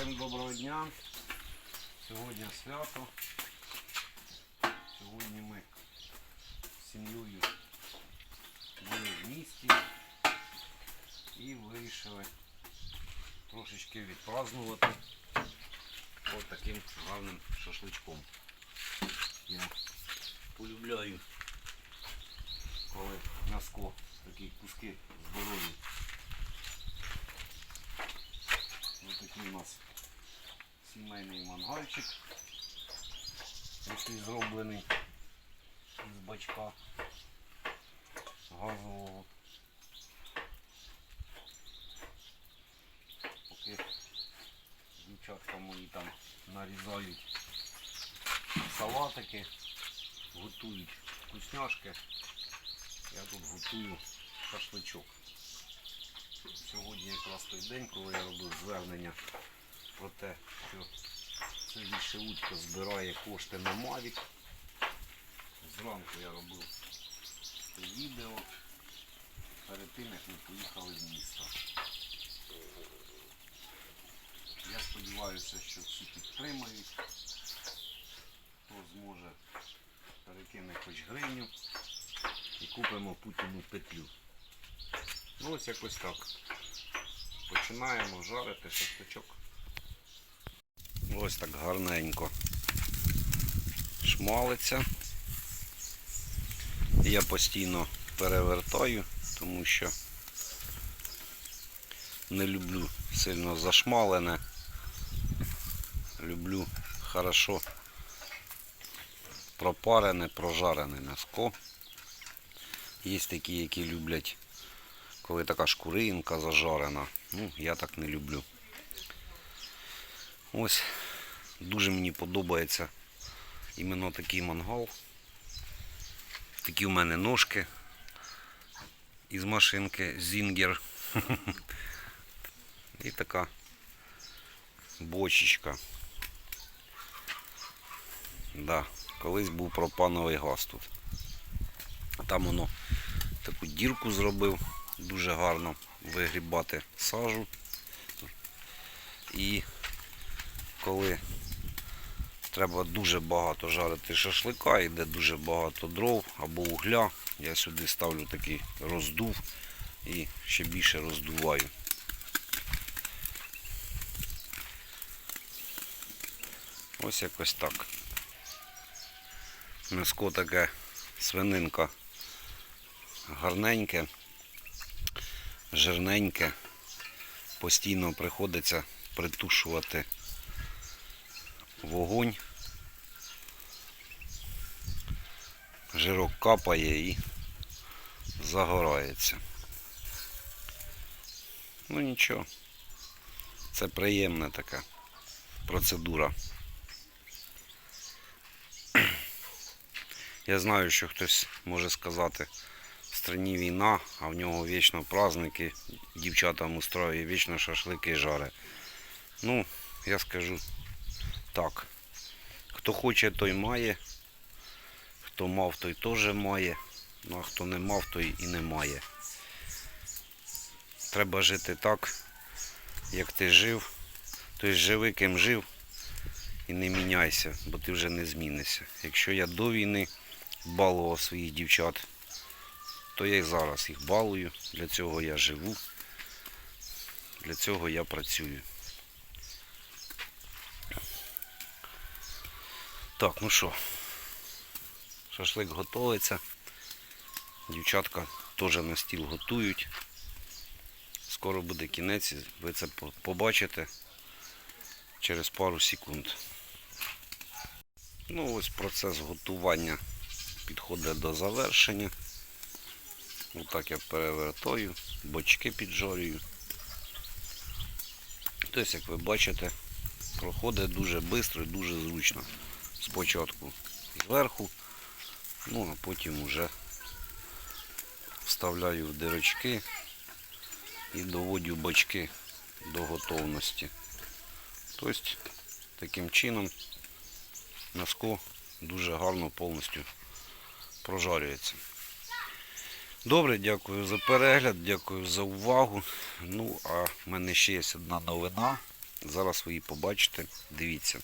Всім доброго дня. Сьогодні свято. Сьогодні ми з сім'єю були в місті і вирішили трошечки відпразнувати от таким гарним шашличком. Я полюбляю, коли м'яско такі куски здорові. Ось такий у нас сімейний мангальчик, який зроблений із бачка газового. Поки дівчатка мої там нарізають салатики, готують вкусняшки, я тут готую шашличок. Сьогодні якраз той день, коли я робив звернення про те, що Сергій Шелудько збирає кошти на Мавік. Зранку я робив це відео перед тим, як ми поїхали в місто. Я сподіваюся, що всі підтримають. Хто зможе перекине хоч гривню і купимо Путіну петлю. Ну ось якось так. Починаємо жарити шашличок. Ось так гарненько шмалиться. Я постійно перевертаю, тому що не люблю сильно зашмалене. Люблю хорошо пропарене, прожарене м'яско. Є такі, які люблять коли така шкуринка зажарена. Ну, я так не люблю. Ось дуже мені подобається іменно такий мангал. Такі в мене ножки із машинки Зінгер. І така бочечка. Да, колись був пропановий газ тут. Там воно таку дірку зробив дуже гарно вигрібати сажу. І коли треба дуже багато жарити шашлика, йде дуже багато дров або угля, я сюди ставлю такий роздув і ще більше роздуваю. Ось якось так. М'яско таке свининка гарненьке жирненьке. Постійно приходиться притушувати вогонь. Жирок капає і загорається. Ну нічого. Це приємна така процедура. Я знаю, що хтось може сказати, в страні війна, а в нього вічно праздники, дівчатам устроює вічно шашлики жаре. Ну, я скажу так. Хто хоче, той має. Хто мав, той теж має. Ну а хто не мав, той і не має. Треба жити так, як ти жив. Тобто живи, ким жив і не міняйся, бо ти вже не змінишся. Якщо я до війни балував своїх дівчат, то я і зараз їх балую, для цього я живу, для цього я працюю. Так, ну що, шашлик готується. Дівчатка теж на стіл готують. Скоро буде кінець, ви це побачите через пару секунд. Ну ось процес готування підходить до завершення. Отак я перевертаю, бочки піджарюю. Тобто, як ви бачите, проходить дуже швидко і дуже зручно. Спочатку зверху, ну а потім вже вставляю в дирочки і доводю бочки до готовності. Тобто, таким чином м'яско дуже гарно повністю прожарюється. Добре, дякую за перегляд, дякую за увагу. Ну, а в мене ще є одна новина. Зараз ви її побачите. Дивіться.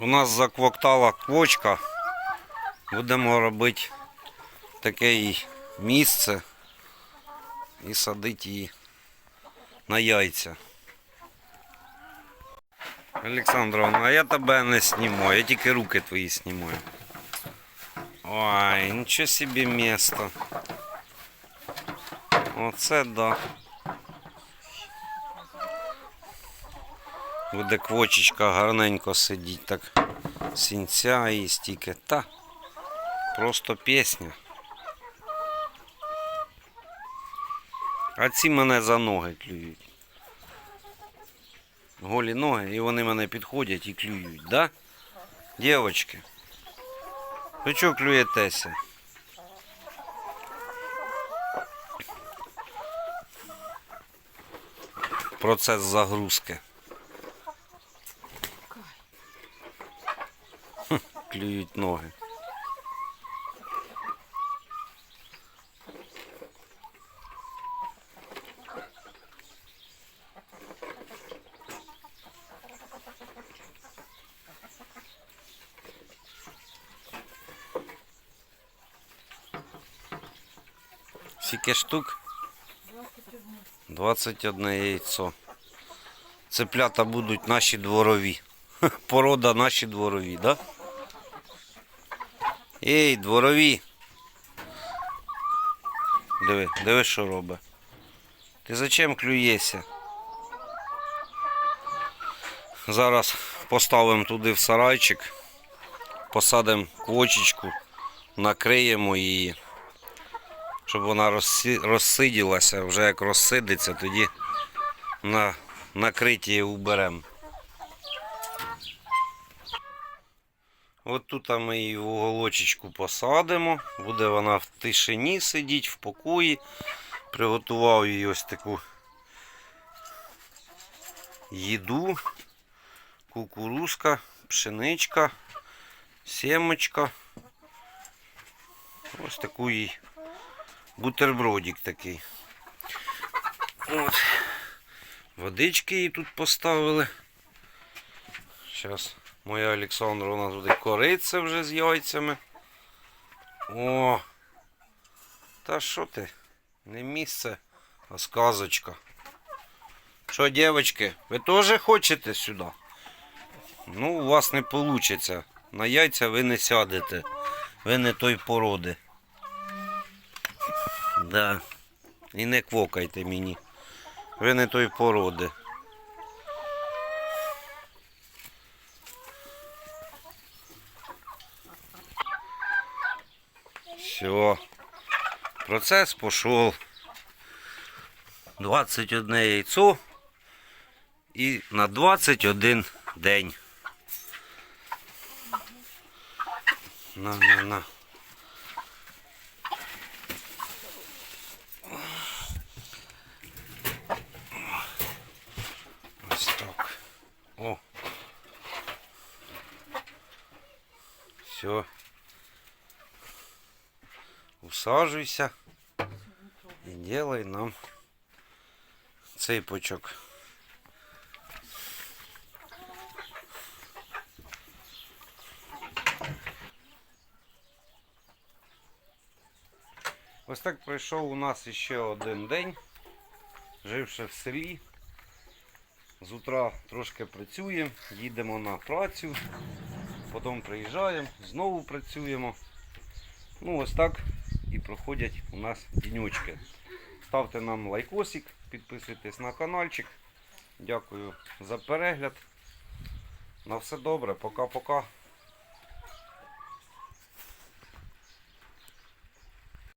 У нас заквоктала квочка. Будемо робити таке місце і садити її на яйця. Олександровна, а я тебе не знімаю, я тільки руки твої знімаю. Ой, нічого собі місто. Оце да. Буде квочечка гарненько сидіть, так сінця і стільки. Та просто пісня. А ці мене за ноги клюють. Голі ноги, і вони мене підходять і клюють, да? Дівочки. Ви чого клюєтеся? Процес загрузки. Клюють ноги. Скільки штук? 21 яйцо. Цеплята будуть наші дворові. Порода наші дворові, да? Ей, дворові. Диви, диви, що робить. Ти зачем клюєшся? Зараз поставимо туди в сарайчик, посадимо квочечку, накриємо її щоб вона розсиділася, вже як розсидиться, тоді на накриті уберемо. От тут ми її в уголочечку посадимо, буде вона в тишині сидіти, в покої. Приготував їй ось таку їду, кукурузка, пшеничка, сімочка. Ось таку їй бутербродик такий. От. Водички її тут поставили. Зараз моя Олександровна туди кориться вже з яйцями. О! Та що ти? Не місце, а сказочка. Що, дівчатки, ви теж хочете сюди? Ну, у вас не вийде. На яйця ви не сядете. Ви не той породи. Да. І не квокайте мені. Ви не той породи. Все. Процес пішов. 21 яйцо і на 21 день. На, на, на. Ось так. О. Все. Усаджуйся і делай нам ципочок. Ось так пройшов у нас ще один день, живши в селі. З утра трошки працюємо, їдемо на працю, потім приїжджаємо, знову працюємо. Ну ось так і проходять у нас дінючки. Ставте нам лайкосик, підписуйтесь на каналчик. Дякую за перегляд. На все добре, пока-пока.